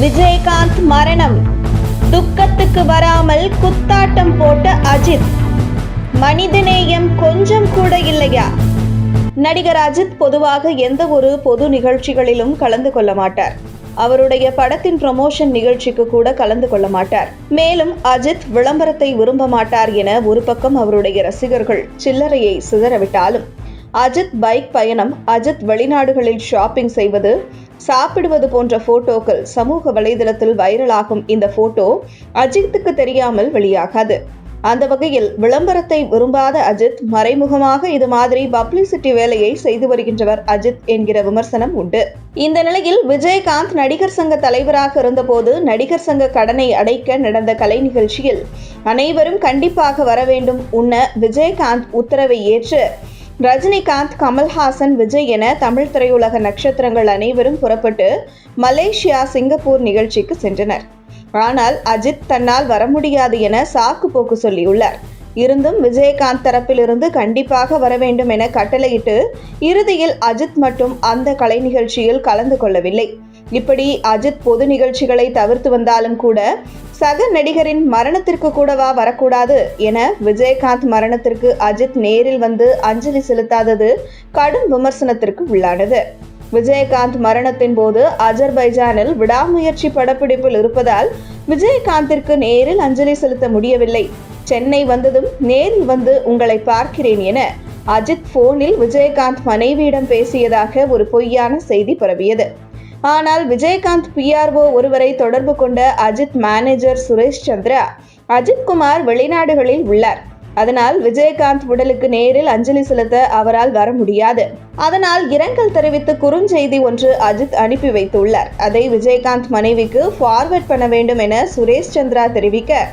விஜயகாந்த் மரணம். துக்கத்துக்கு வராமல் குத்தாட்டம் போட்ட அஜித். மனிதநேயம் கொஞ்சம் கூட இல்லையா? நடிகர் அஜித் பொதுவாக எந்த ஒரு பொது நிகழ்ச்சிகளிலும் கலந்து கொள்ள மாட்டார். அவருடைய படத்தின் ப்ரமோஷன் நிகழ்ச்சிக்கு கூட கலந்து கொள்ள மாட்டார். மேலும் அஜித் விளம்பரத்தை விரும்ப மாட்டார் என ஒரு பக்கம் அவருடைய ரசிகர்கள் சில்லறையை சிதறவிட்டாலும் அஜித் பைக் பயணம் அஜித் வெளிநாடுகளில் ஷாப்பிங் செய்வது சாப்பிடுவது போன்ற போட்டோக்கள் சமூக வலைதளத்தில் வைரலாகும் இந்த போட்டோ அஜித்துக்கு தெரியாமல் வெளியாகாது. அந்த வகையில் விளம்பரத்தை விரும்பாத அஜித் மறைமுகமாக இது மாதிரி பப்ளிசிட்டி வேலையை செய்து வருகின்றவர் அஜித் என்கிற விமர்சனம் உண்டு. இந்த நிலையில் விஜயகாந்த் நடிகர் சங்க தலைவராக இருந்தபோது நடிகர் சங்க கடனை அடைக்க நடந்த கலை நிகழ்ச்சியில் அனைவரும் கண்டிப்பாக வர வேண்டும் உன்ன விஜயகாந்த் உத்தரவை ஏற்று ரஜினிகாந்த் கமல்ஹாசன் விஜய் என தமிழ் திரையுலக நட்சத்திரங்கள் அனைவரும் புறப்பட்டு மலேசியா சிங்கப்பூர் நிகழ்ச்சிக்கு சென்றனர். ஆனால் அஜித் தன்னால் வர முடியாது என சாக்கு போக்கு சொல்லியுள்ளார். இருந்தும் விஜயகாந்த் தரப்பிலிருந்து கண்டிப்பாக வர வேண்டும் என கட்டளையிட்டு இறுதியில் அஜித் மட்டும் அந்த கலை நிகழ்ச்சியில் கலந்து கொள்ளவில்லை. இப்படி அஜித் பொது நிகழ்ச்சிகளை தவிர்த்து வந்தாலும் கூட சக நடிகரின் மரணத்திற்கு கூடவா வரக்கூடாது என விஜயகாந்த் மரணத்திற்கு அஜித் நேரில் வந்து அஞ்சலி செலுத்தாதது கடும் விமர்சனத்திற்கு உள்ளானது. விஜயகாந்த் மரணத்தின் போது அஜர்பைஜானில் விடாமுயற்சி படப்பிடிப்பில் இருப்பதால் விஜயகாந்திற்கு நேரில் அஞ்சலி செலுத்த முடியவில்லை. சென்னை வந்ததும் நேரில் வந்து உங்களை பார்க்கிறேன் என அஜித் போனில் விஜயகாந்த் மனைவியிடம் பேசியதாக ஒரு பொய்யான செய்தி பரவியது. ஆனால் விஜயகாந்த் பிஆர்ஓ ஒருவரை தொடர்பு கொண்ட அஜித் மேனேஜர் சுரேஷ் சந்திரா அஜித் குமார் வெளிநாடுகளில் உள்ளார். அதனால் விஜயகாந்த் உடலுக்கு நேரில் அஞ்சலி செலுத்த அவரால் வர முடியாது. அதனால் இரங்கல் தெரிவித்து குறுஞ்செய்தி ஒன்று அஜித் அனுப்பி வைத்துள்ளார். அதை விஜயகாந்த் மனைவிக்கு ஃபார்வர்ட் பண்ண வேண்டும் என சுரேஷ் சந்திரா தெரிவிக்க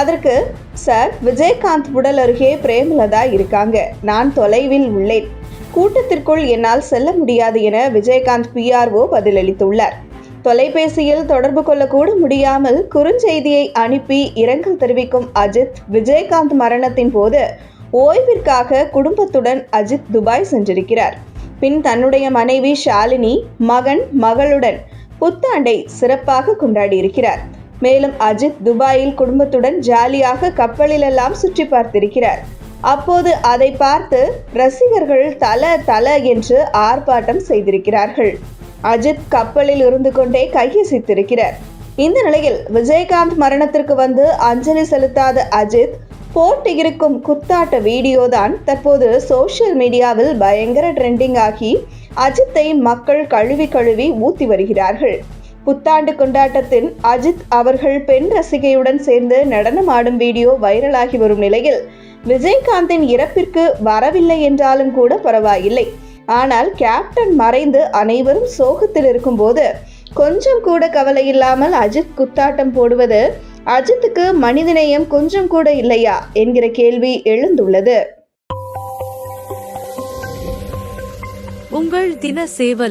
அதற்கு சார் விஜயகாந்த் உடல் அருகே பிரேமலதா இருக்காங்க. நான் தொலைவில் உள்ளேன். கூட்டத்திற்குள் என்னால் செல்ல முடியாது என விஜயகாந்த் பிஆர்ஓ பதிலளித்துள்ளார். தொலைபேசியில் தொடர்பு கொள்ளக்கூட முடியாமல் குறுஞ்செய்தியை அனுப்பி இரங்கல் தெரிவிக்கும் அஜித் விஜயகாந்த் மரணத்தின் போது ஓய்விற்காக குடும்பத்துடன் அஜித் துபாய் சென்றிருக்கிறார். பின் தன்னுடைய மனைவி ஷாலினி மகன் மகளுடன் புத்தாண்டை சிறப்பாக கொண்டாடியிருக்கிறார். மேலும் அஜித் துபாயில் குடும்பத்துடன் ஜாலியாக கப்பலிலெல்லாம் சுற்றி பார்த்திருக்கிறார். அப்போது அதை பார்த்து ரசிகர்கள் தல தல என்று ஆர்ப்பாட்டம் செய்திருக்கிறார்கள். அஜித் கப்பலில் இருந்து கொண்டே கையசித்திருக்கிறார். இந்த நிலையில் விஜயகாந்த் மரணத்திற்கு வந்து அஞ்சலி செலுத்தாத அஜித் போட்டு இருக்கும் குத்தாட்ட வீடியோ தான் தற்போது சோஷியல் மீடியாவில் பயங்கர ட்ரெண்டிங் ஆகி அஜித்தை மக்கள் கழுவி கழுவி ஊத்தி வருகிறார்கள். புத்தாண்டு கொண்டாட்டத்தின் அஜித் அவர்கள் பெண் ரசிகையுடன் சேர்ந்து நடனமாடும் வீடியோ வைரலாகி வரும் நிலையில் விஜயகாந்தின் இறப்பிற்கு வரவில்லை என்றாலும் கூட பரவாயில்லை. ஆனால் கேப்டன் மறைந்து அனைவரும் சோகத்தில் இருக்கும்போது கொஞ்சம் கூட கவலை இல்லாமல் அஜித் குத்தாட்டம் போடுவது அஜித்துக்கு மனிதநேயம் கொஞ்சம் கூட இல்லையா என்கிற கேள்வி எழுந்துள்ளது. உங்கள் தின சேவல்